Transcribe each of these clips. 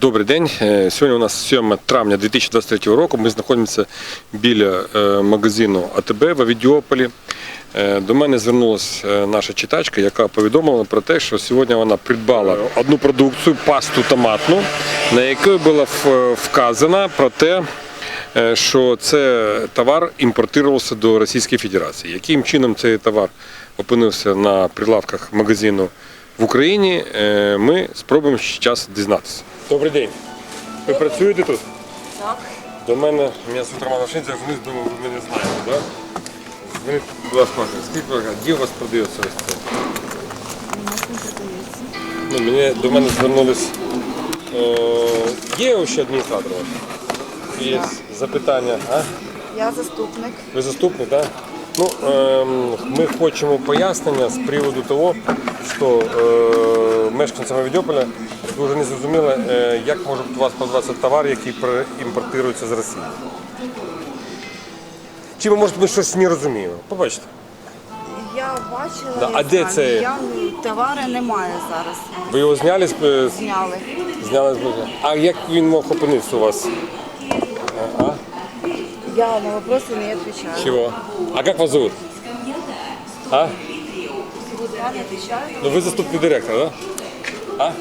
Добрий день. Е, Сьогодні у нас 7 травня 2023 року. Ми знаходимося біля е, магазину АТБ в Авідіополі. Е, До мене звернулася наша читачка, яка повідомила про те, що сьогодні вона придбала одну продукцію, пасту томатну, на якій було в- вказано про те, що це товар імпортувався до Російської Федерації. Яким чином цей товар опинився на прилавках магазину в Україні, ми спробуємо зараз дізнатися. Добрий день. Ви працюєте тут? Так. До мене, звуть Роман Машинцев, вниз, думаю, ви мене знаєте, так? Ви, будь ласка, ласка, де у вас продається ось це? У нас не продається. Ну, мені, до мене звернулись. Е, є ще адміністратор ваш? Є запитання. А? Я заступник. Ви заступник, так? Ну, ем, ми хочемо пояснення з приводу того, що е, мешканцям Авідіополя дуже не зрозуміло, е, як може у вас продаватися товар, який імпортується з Росії. Чи ми, може, ми щось не розуміємо? Побачите. Я бачила. Да, а де знаю, це? Я товари немає зараз. Ви його зняли з- Зняли. зняли з А як він мог опинитися у вас? А? Я на вопросы не отвечаю. Чего? А как вас зовут? А? Ну ви заступник директора, так? Да? А?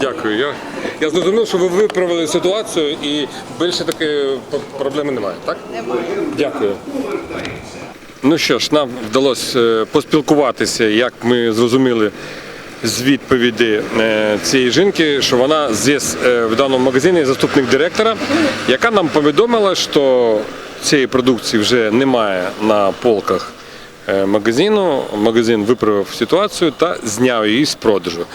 Дякую. Я, я зрозумів, що ви виправили ситуацію і більше такої проблеми немає, так? Немає. Дякую. Ну що ж, нам вдалося е, поспілкуватися, як ми зрозуміли з відповіді е, цієї жінки, що вона здесь в даному магазині заступник директора, яка нам повідомила, що цієї продукції вже немає на полках магазину. Магазин виправив ситуацію та зняв її з продажу.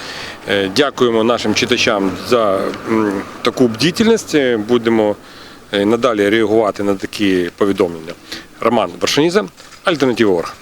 Е, Дякуємо нашим читачам за таку бдительність. Е, Будемо е, надалі реагувати на такі повідомлення. Роман Вершиніза, Альтернатива Орг.